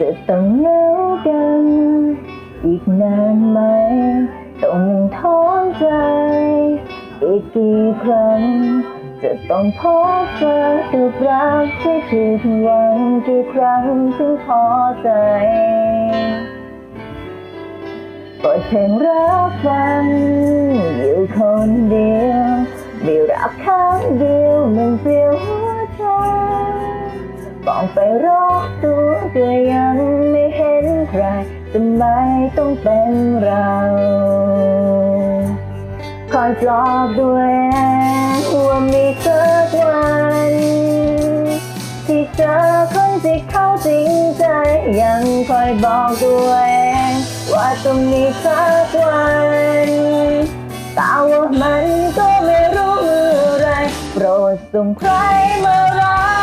จะต้องเหงากัน อีกนานไหม ต้องท้อใจอีกกี่ครั้ง จะต้องพบเจอกับรักที่ผิดหวังกี่ครั้งถึงท้อใจเปิดเพลงรักฟังอยู่คนเดียวมีรักข้างเดียวมันเปลี่ยวหัวใจ มองไปรอบตัวก็ยังไม่เห็นใครทำไมต้องเป็นเรา คอยปลอบด้วยว่ามีสักวันที่เจอคนที่เขาจริงใจ ยังคอยบอกตัวเองว่าต้องมีสักวันแต่ว่ามันก็ไม่รู้เมื่อไรโปรดส่งใครมารัก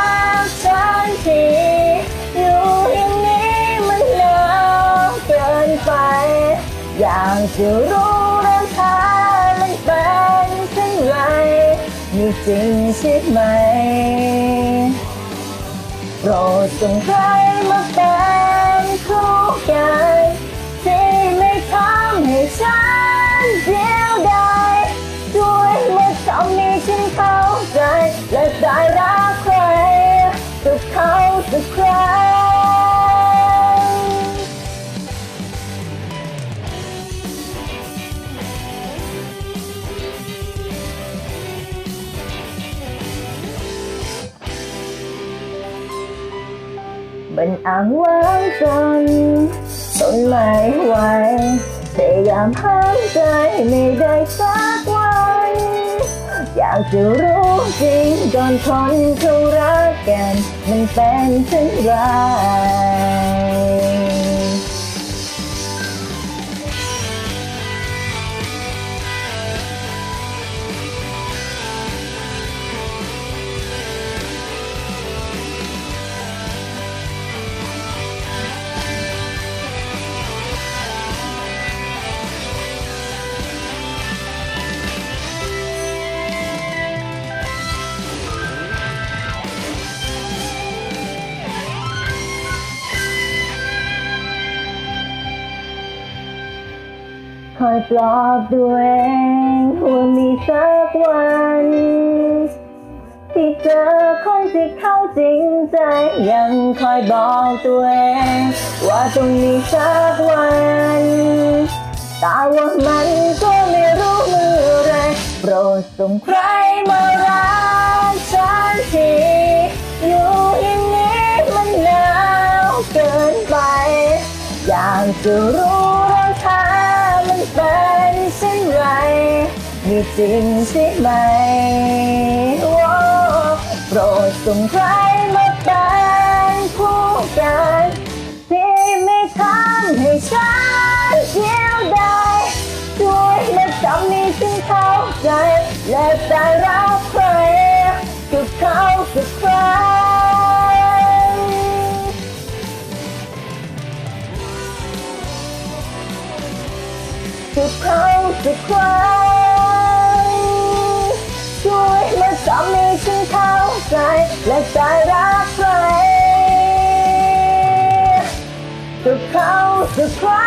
จะรู้เรื่องทางมันเป็นเช่นไรมีจริงใช่ไหมโปรดส่งใครมาเป็นคู่กันที่ไม่ทำให้ฉัน มันอ้างว้างจนทนไม่ไหวพยายามห้ามใจไม่ได้สักวันอยากจะรู้จริงก่อนคนเขารักกัน มันเป็นเช่นไร อยปลอบตัวเองว่ามีสักวัน ที่เจอคนที่เข้าจริงใจ ยังคอยบอกตัวเองว่าต้องมีสักวันแต่ว่ามันก็ไม่รู้เมื่อไรโปรดส่งใครมารักฉันทีอยู่อย่างนี้มันหนาวเกินไป อยากจะรู้ ช่นไรมีจริงใช่ไหมโอ้โปรดส่งใครมาเป็นผู้กัน สุดเขาสุดใครั้งช่วยมาทำให้ฉันเข้าใจและใจรักใครสุดเขาสักคร